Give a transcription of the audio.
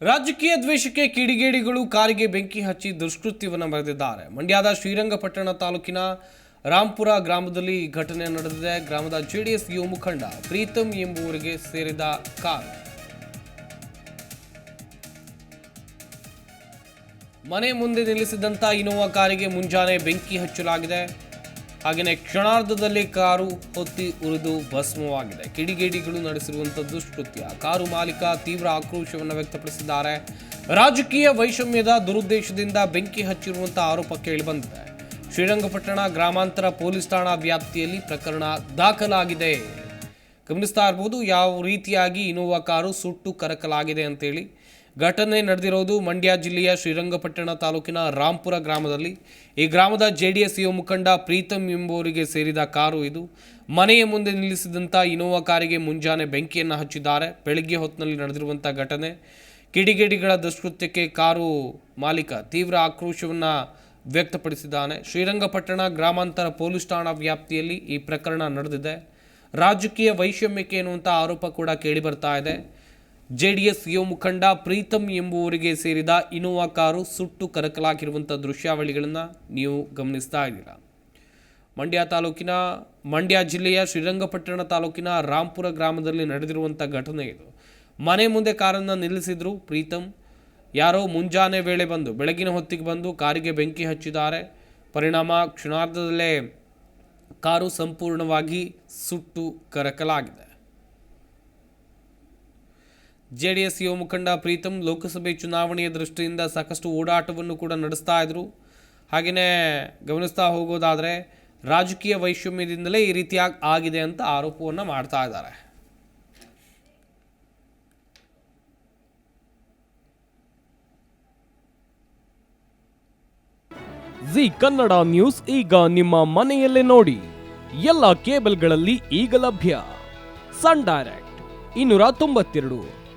ರಾಜಕೀಯ ದ್ವೇಷಕ್ಕೆ ಕಿಡಿಗೇಡಿಗಳು ಕಾರಿಗೆ ಬೆಂಕಿ ಹಚ್ಚಿ ದುಷ್ಕೃತ್ಯವನ್ನು ಬರೆದಿದ್ದಾರೆ. ಮಂಡ್ಯದ ಶ್ರೀರಂಗಪಟ್ಟಣ ತಾಲೂಕಿನ ರಾಂಪುರ ಗ್ರಾಮದಲ್ಲಿ ಈ ಘಟನೆ ನಡೆದಿದೆ. ಗ್ರಾಮದ ಜೆಡಿಎಸ್ ಯುವ ಮುಖಂಡ ಪ್ರೀತಮ್ ಎಂಬುವರಿಗೆ ಸೇರಿದ ಕಾರ್. ಮನೆ ಮುಂದೆ ನಿಲ್ಲಿಸಿದಂಥ ಇನೋವಾ ಕಾರಿಗೆ ಮುಂಜಾನೆ ಬೆಂಕಿ ಹಚ್ಚಲಾಗಿದೆ. ಹಾಗೆಯೇ ಕ್ಷಣಾರ್ಧದಲ್ಲಿ ಕಾರು ಹೊತ್ತಿ ಉರಿದು ಭಸ್ಮವಾಗಿದೆ. ಕಿಡಿಗೇಡಿಗಳು ನಡೆಸಿರುವಂಥ ದುಷ್ಕೃತ್ಯ ಕಾರು ಮಾಲೀಕ ತೀವ್ರ ಆಕ್ರೋಶವನ್ನು ವ್ಯಕ್ತಪಡಿಸಿದ್ದಾರೆ. ರಾಜಕೀಯ ವೈಷಮ್ಯದ ದುರುದ್ದೇಶದಿಂದ ಬೆಂಕಿ ಹಚ್ಚಿರುವಂಥ ಆರೋಪ ಕೇಳಿಬಂದಿದೆ. ಶ್ರೀರಂಗಪಟ್ಟಣ ಗ್ರಾಮಾಂತರ ಪೊಲೀಸ್ ಠಾಣಾ ವ್ಯಾಪ್ತಿಯಲ್ಲಿ ಪ್ರಕರಣ ದಾಖಲಾಗಿದೆ. ಗಮನಿಸ್ತಾ ಇರ್ಬೋದು, ಯಾವ ರೀತಿಯಾಗಿ ಇನೋವಾ ಕಾರು ಸುಟ್ಟು ಕರಕಲಾಗಿದೆ ಅಂತೇಳಿ. ಘಟನೆ ನಡೆದಿರೋದು ಮಂಡ್ಯ ಜಿಲ್ಲೆಯ ಶ್ರೀರಂಗಪಟ್ಟಣ ತಾಲೂಕಿನ ರಾಂಪುರ ಗ್ರಾಮದಲ್ಲಿ. ಈ ಗ್ರಾಮದ ಜೆ ಡಿ ಎಸ್ ಯುವ ಮುಖಂಡ ಪ್ರೀತಮ್ ಎಂಬುವರಿಗೆ ಸೇರಿದ ಕಾರು ಇದು. ಮನೆಯ ಮುಂದೆ ನಿಲ್ಲಿಸಿದಂಥ ಇನೋವಾ ಕಾರಿಗೆ ಮುಂಜಾನೆ ಬೆಂಕಿಯನ್ನು ಹಚ್ಚಿದ್ದಾರೆ. ಬೆಳಗ್ಗೆ ಹೊತ್ತಿನಲ್ಲಿ ನಡೆದಿರುವಂಥ ಘಟನೆ. ಕಿಡಿಗೇಡಿಗಳ ದುಷ್ಕೃತ್ಯಕ್ಕೆ ಕಾರು ಮಾಲೀಕ ತೀವ್ರ ಆಕ್ರೋಶವನ್ನು ವ್ಯಕ್ತಪಡಿಸಿದ್ದಾನೆ. ಶ್ರೀರಂಗಪಟ್ಟಣ ಗ್ರಾಮಾಂತರ ಪೊಲೀಸ್ ಠಾಣಾ ವ್ಯಾಪ್ತಿಯಲ್ಲಿ ಈ ಪ್ರಕರಣ ನಡೆದಿದೆ. ರಾಜಕೀಯ ವೈಷಮ್ಯಕ್ಕೆ ಎನ್ನುವಂಥ ಆರೋಪ ಕೂಡ ಕೇಳಿ ಬರ್ತಾ ಇದೆ. ಜೆ ಡಿ ಎಸ್ ಯುವ ಮುಖಂಡ ಪ್ರೀತಮ್ ಎಂಬುವರಿಗೆ ಸೇರಿದ ಇನೋವಾ ಕಾರು ಸುಟ್ಟು ಕರಕಲಾಗಿರುವಂಥ ದೃಶ್ಯಾವಳಿಗಳನ್ನು ನೀವು ಗಮನಿಸ್ತಾ ಇದ್ದೀರಾ? ಮಂಡ್ಯ ತಾಲೂಕಿನ, ಮಂಡ್ಯ ಜಿಲ್ಲೆಯ ಶ್ರೀರಂಗಪಟ್ಟಣ ತಾಲೂಕಿನ ರಾಂಪುರ ಗ್ರಾಮದಲ್ಲಿ ನಡೆದಿರುವಂಥ ಘಟನೆ ಇದು. ಮನೆ ಮುಂದೆ ಕಾರನ್ನು ನಿಲ್ಲಿಸಿದ್ರು ಪ್ರೀತಮ್ ಯಾರೋ ಮುಂಜಾನೆ ವೇಳೆ ಬಂದು, ಬೆಳಗಿನ ಹೊತ್ತಿಗೆ ಬಂದು ಕಾರಿಗೆ ಬೆಂಕಿ ಹಚ್ಚಿದ್ದಾರೆ. ಪರಿಣಾಮ ಕ್ಷಣಾರ್ಧದಲ್ಲೇ ಕಾರು ಸಂಪೂರ್ಣವಾಗಿ ಸುಟ್ಟು ಕರಕಲಾಗಿದೆ. ಜೆಡಿಎಸ್ ಯುವ ಮುಖಂಡ ಪ್ರೀತಮ್ ಲೋಕಸಭೆ ಚುನಾವಣೆಯ ದೃಷ್ಟಿಯಿಂದ ಸಾಕಷ್ಟು ಓಡಾಟವನ್ನು ಕೂಡ ನಡೆಸ್ತಾ ಇದ್ರು. ಹಾಗೆಯೇ ಗಮನಿಸ್ತಾ ಹೋಗೋದಾದರೆ ರಾಜಕೀಯ ವೈಷಮ್ಯದಿಂದಲೇ ಈ ರೀತಿಯಾಗಿ ಆಗಿದೆ ಅಂತ ಆರೋಪವನ್ನು ಮಾಡ್ತಾ ಇದ್ದಾರೆ. ಜಿ ಕನ್ನಡ ನ್ಯೂಸ್ ಈಗ ನಿಮ್ಮ ಮನೆಯಲ್ಲೇ ನೋಡಿ. ಎಲ್ಲ ಕೇಬಲ್ಗಳಲ್ಲಿ ಈಗ ಲಭ್ಯ. ಸನ್ ಡೈರೆಕ್ಟ್, ಇನ್ನೂರ ತೊಂಬತ್ತೆರಡು.